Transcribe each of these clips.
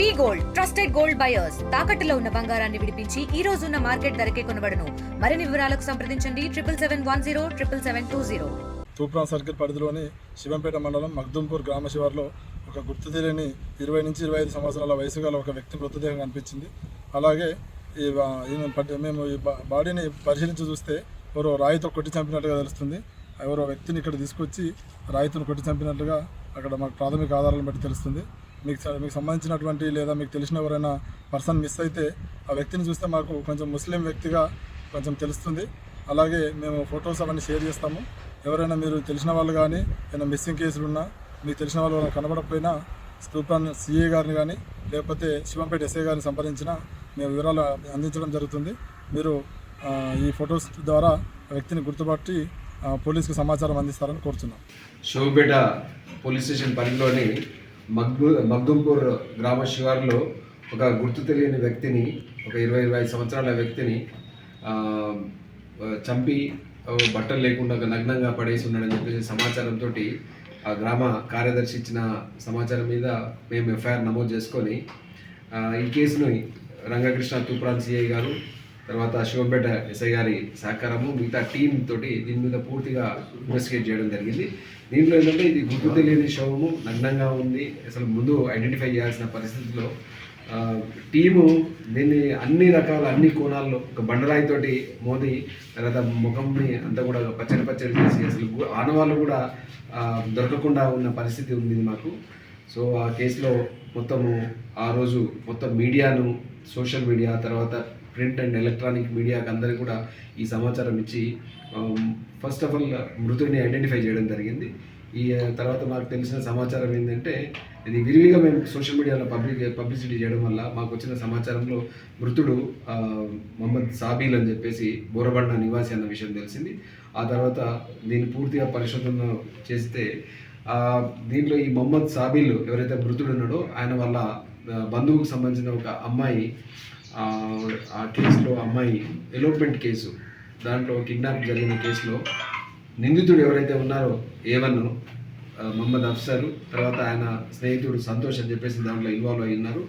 V gold trusted gold buyers తాకట్టులో ఉన్న బంగారాన్ని విడిపించి ఈ రోజు ఉన్న మార్కెట్ ధరకే కొనబడను. మరిన్ని వివరాలకు సంప్రదించండి triple seven one zero triple seven two zero. Toopran circle పరిధిలోని శివంపేట మండలం మగ్దుంపూర్ గ్రామ శివార్లో ఒక గుర్తు తెలియని ఇరవై నుంచి ఇరవై ఐదు సంవత్సరాల వయసు గల ఒక వ్యక్తి మృతదేహం కనిపించింది. అలాగే ఈ మేము ఈ బాడీని పరిశీలించి చూస్తే ఎవరో రాయితో కొట్టి చంపినట్టుగా తెలుస్తుంది. ఎవరో వ్యక్తిని ఇక్కడ తీసుకొచ్చి రాయితో కొట్టి చంపినట్టుగా అక్కడ మాకు ప్రాథమిక ఆధారాలను బట్టి తెలుస్తుంది. మీకు మీకు సంబంధించినటువంటి లేదా మీకు తెలిసిన ఎవరైనా పర్సన్ మిస్ అయితే ఆ వ్యక్తిని చూస్తే మాకు కొంచెం ముస్లిం వ్యక్తిగా కొంచెం తెలుస్తుంది. అలాగే మేము ఫొటోస్ అవన్నీ షేర్ చేస్తాము. ఎవరైనా మీరు తెలిసిన వాళ్ళు కానీ ఏదైనా మిస్సింగ్ కేసులు ఉన్నా మీకు తెలిసిన వాళ్ళు కనబడకపోయినా స్తూపాన్ సిఏ గారిని కానీ లేకపోతే శివంపేట ఎస్ఏ గారిని సంప్రదించిన మేము వివరాలు అందించడం జరుగుతుంది. మీరు ఈ ఫొటోస్ ద్వారా ఆ వ్యక్తిని గుర్తుపట్టి పోలీసుకు సమాచారం అందిస్తారని కోరుతున్నాం శివంపేట పోలీస్ స్టేషన్ పరిధిలోని మగ్దు మగ్దుంపూర్ గ్రామ శివారులో ఒక గుర్తు తెలియని వ్యక్తిని ఒక ఇరవై ఇరవై ఐదు సంవత్సరాల వ్యక్తిని చంపి బట్టలు లేకుండా ఒక నగ్నంగా పడేసి ఉన్నాడని చెప్పేసి సమాచారంతో ఆ గ్రామ కార్యదర్శి ఇచ్చిన సమాచారం మీద మేము ఎఫ్ఐఆర్ నమోదు చేసుకొని ఈ కేసును రంగకృష్ణ తూప్రాన్ సిఐ గారు తర్వాత శివంపేట ఎస్ఐ గారి సహకారము మిగతా టీం తోటి దీని మీద పూర్తిగా ఇన్వెస్టిగేట్ చేయడం జరిగింది. దీంట్లో ఏంటంటే ఇది గుర్తు తెలియని శవము నగ్నంగా ఉంది. అసలు ముందు ఐడెంటిఫై చేయాల్సిన పరిస్థితిలో టీము దీన్ని అన్ని రకాల అన్ని కోణాల్లో ఒక బండరాయితోటి మోది తర్వాత ముఖంని అంతా కూడా పచ్చడి పచ్చడి చేసి అసలు ఆనవాళ్ళు కూడా దొరకకుండా ఉన్న పరిస్థితి ఉంది మాకు. సో ఆ కేసులో మొత్తము ఆ రోజు మొత్తం మీడియాను సోషల్ మీడియా తర్వాత ప్రింట్ అండ్ ఎలక్ట్రానిక్ మీడియాకి అందరికీ కూడా ఈ సమాచారం ఇచ్చి ఫస్ట్ ఆఫ్ ఆల్ మృతుడిని ఐడెంటిఫై చేయడం జరిగింది. ఈ తర్వాత మాకు తెలిసిన సమాచారం ఏంటంటే ఇది విరివిగా మేము సోషల్ మీడియాలో పబ్లిక్ పబ్లిసిటీ చేయడం వల్ల మాకు వచ్చిన సమాచారంలో మృతుడు మొహమ్మద్ సాబీల్ అని చెప్పేసి బోరబండ నివాసి అన్న విషయం తెలిసింది. ఆ తర్వాత దీన్ని పూర్తిగా పరిశోధన చేస్తే దీంట్లో ఈ మొహమ్మద్ సాబీల్ ఎవరైతే మృతుడు ఉన్నాడో ఆయన వల్ల బంధువుకు సంబంధించిన ఒక అమ్మాయి ఆ, కేసులో అమ్మాయి ఎలోప్మెంట్ కేసు దాంట్లో కిడ్నాప్ జరిగిన కేసులో నిందితుడు ఎవరైతే ఉన్నారో ఏవన్ మొహమ్మద్ అఫ్సర్ తర్వాత ఆయన స్నేహితుడు సంతోష్ అని చెప్పేసి దాంట్లో ఇన్వాల్వ్ అయి ఉన్నారు.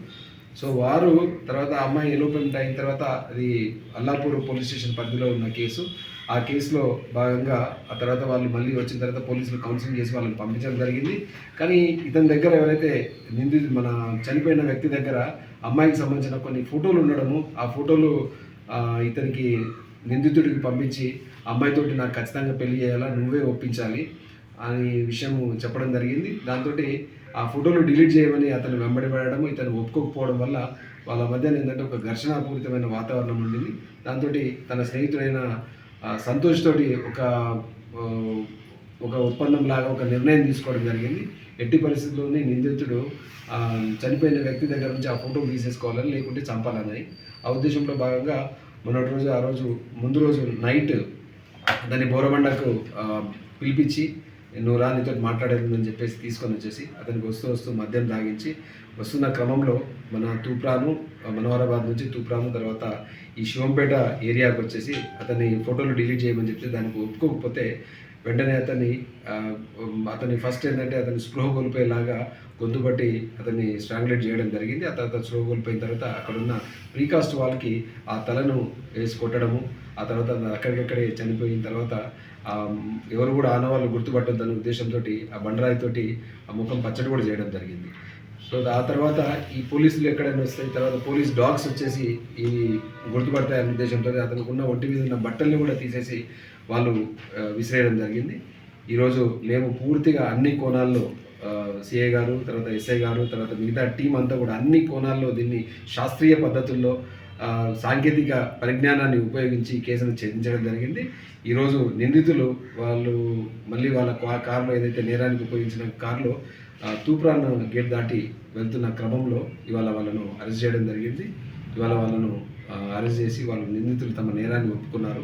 సో వారు తర్వాత అమ్మాయి ఎలోప్మెంట్ అయిన తర్వాత అది అల్లాపూర్ పోలీస్ స్టేషన్ పరిధిలో ఉన్న కేసు. ఆ కేసులో భాగంగా ఆ తర్వాత వాళ్ళు మళ్ళీ వచ్చిన తర్వాత పోలీసులు కౌన్సిలింగ్ చేసి వాళ్ళని పంపించడం జరిగింది. కానీ ఇతని దగ్గర ఎవరైతే నిందితుడు మన చనిపోయిన వ్యక్తి దగ్గర అమ్మాయికి సంబంధించిన కొన్ని ఫోటోలు ఉండడము ఆ ఫోటోలు ఇతనికి నిందితుడికి పంపించి అమ్మాయితోటి నాకు ఖచ్చితంగా పెళ్ళి చేయాలా నువ్వే ఒప్పించాలి అని విషయం చెప్పడం జరిగింది. దాంతో ఆ ఫోటోలు డిలీట్ చేయమని అతను వెంబడి పడడం ఇతను ఒప్పుకోకపోవడం వల్ల వాళ్ళ మధ్య ఏంటంటే ఒక ఘర్షణాపూరితమైన వాతావరణం ఉండింది. దాంతో తన స్నేహితుడైన సంతోష్ తోటి ఒక ఒక ఒప్పందం లాగా ఒక నిర్ణయం తీసుకోవడం జరిగింది. ఎట్టి పరిస్థితుల్లోనే నిందితుడు చనిపోయిన వ్యక్తి దగ్గర నుంచి ఆ ఫోటో తీసేసుకోవాలని లేకుంటే చంపాలని ఆ ఉద్దేశంలో భాగంగా మొన్నటి రోజు ఆ రోజు ముందు రోజు నైట్ దాన్ని బోరబండకు పిలిపించి నువ్వు రా నీతో మాట్లాడేదని చెప్పేసి తీసుకొని వచ్చేసి అతనికి వస్తూ వస్తూ మద్యం తాగించి వస్తున్న క్రమంలో మన తూప్రాను ఆ, మనోహరాబాద్ నుంచి తూప్రాను తర్వాత ఈ శివంపేట ఏరియాకి వచ్చేసి అతని ఫోటోలు డిలీట్ చేయమని చెప్తే దానికి ఒప్పుకోకపోతే వెంటనే అతన్ని అతని ఫస్ట్ ఏంటంటే అతని స్పృహ కోల్పోయేలాగా గొంతు పట్టి అతన్ని స్ట్రాంగ్లేట్ చేయడం జరిగింది. ఆ తర్వాత స్పృహ కోల్పోయిన తర్వాత అక్కడున్న ప్రీకాస్ట్ వాళ్ళకి ఆ తలను వేసి కొట్టడము ఆ తర్వాత అక్కడికక్కడే చనిపోయిన తర్వాత ఎవరు కూడా ఆనవాళ్ళు గుర్తుపట్టొద్దనే ఉద్దేశంతో ఆ బండరాయితోటి ఆ ముఖం పచ్చడి కూడా చేయడం జరిగింది. సో ఆ తర్వాత ఈ పోలీసులు ఎక్కడైనా వస్తాయి తర్వాత పోలీస్ డాగ్స్ వచ్చేసి ఈ గుర్తుపడతాయనే ఉద్దేశంతో అతనికి ఉన్న ఒంటి మీద ఉన్న బట్టల్ని కూడా తీసేసి వాళ్ళు విసిరేయడం జరిగింది. ఈరోజు మేము పూర్తిగా అన్ని కోణాల్లో సిఏ గారు తర్వాత ఎస్ఐ గారు తర్వాత మిగతా టీం అంతా కూడా అన్ని కోణాల్లో దీన్ని శాస్త్రీయ పద్ధతుల్లో సాంకేతిక పరిజ్ఞానాన్ని ఉపయోగించి కేసును ఛేదించడం జరిగింది. ఈరోజు నిందితులు వాళ్ళు మళ్ళీ వాళ్ళ కారులో ఏదైతే నేరానికి ఉపయోగించిన కారులో ఆ, తూప్రాన్ గేట్ దాటి వెళ్తున్న క్రమంలో ఇవాళ వాళ్ళను అరెస్ట్ చేయడం జరిగింది. ఇవాళ వాళ్ళను అరెస్ట్ చేసి వాళ్ళు నిందితులు తమ నేరాన్ని ఒప్పుకున్నారు.